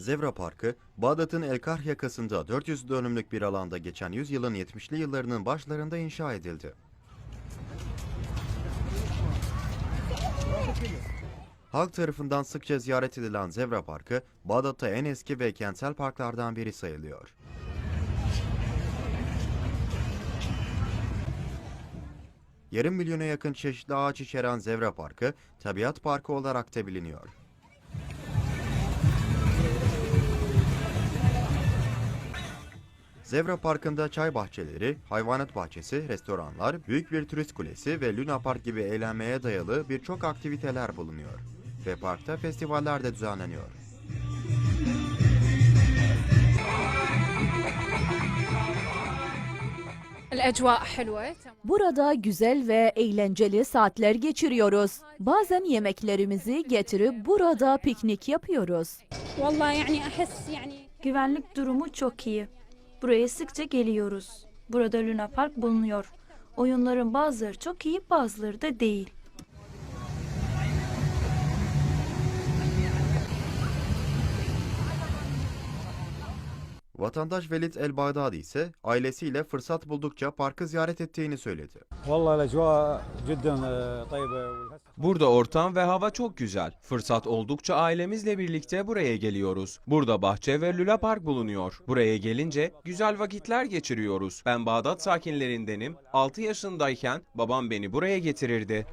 Zevra Parkı, Bağdat'ın Elkar yakasında 400 dönümlük bir alanda geçen yüzyılın 70'li yıllarının başlarında inşa edildi. Halk tarafından sıkça ziyaret edilen Zevra Parkı, Bağdat'ta en eski ve kentsel parklardan biri sayılıyor. Yarım milyona yakın çeşitli ağaç içeren Zevra Parkı, tabiat parkı olarak da biliniyor. Zevra Parkı'nda çay bahçeleri, hayvanat bahçesi, restoranlar, büyük bir turist kulesi ve Luna Park gibi eğlenmeye dayalı birçok aktiviteler bulunuyor. Ve parkta festivaller de düzenleniyor. Burada güzel ve eğlenceli saatler geçiriyoruz. Bazen yemeklerimizi getirip burada piknik yapıyoruz. Güvenlik durumu çok iyi. Buraya sıkça geliyoruz. Burada Luna Park bulunuyor. Oyunların bazıları çok iyi, bazıları da değil. Vatandaş Velid El Bağdadi ise ailesiyle fırsat buldukça parkı ziyaret ettiğini söyledi. Burada ortam ve hava çok güzel. Fırsat oldukça ailemizle birlikte buraya geliyoruz. Burada bahçe ve lüla park bulunuyor. Buraya gelince güzel vakitler geçiriyoruz. Ben Bağdat sakinlerindenim. 6 yaşındayken babam beni buraya getirirdi.